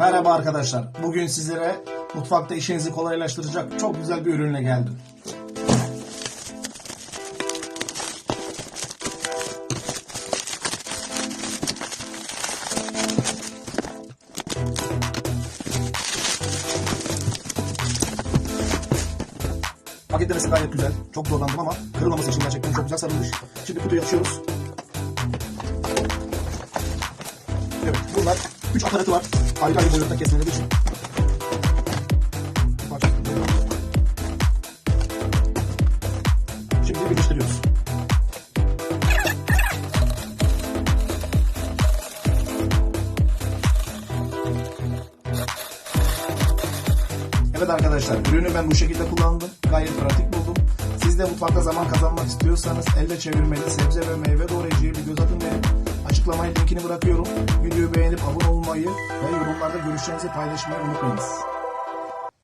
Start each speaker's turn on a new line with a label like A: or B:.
A: Merhaba arkadaşlar. Bugün sizlere mutfakta işinizi kolaylaştıracak çok güzel bir ürünle geldim. Paketlemesi gayet güzel. Çok zorlandım ama kırılmaması için gerçekten çok güzel sarılmış. Şimdi kutuyu açıyoruz. Evet, bunlar 3 aparatı var. Ayrı ayrı boyutta kesmeleri için. Şimdi birleştiriyoruz. Evet arkadaşlar, ürünü ben bu şekilde kullandım. Gayet pratik buldum. Siz de mutfakta zaman kazanmak istiyorsanız elle çevirmeli sebze ve meyve doğrayıcıya bir linkini bırakıyorum. Videoyu beğenip abone olmayı ve yorumlarda görüşlerinizi paylaşmayı unutmayınız.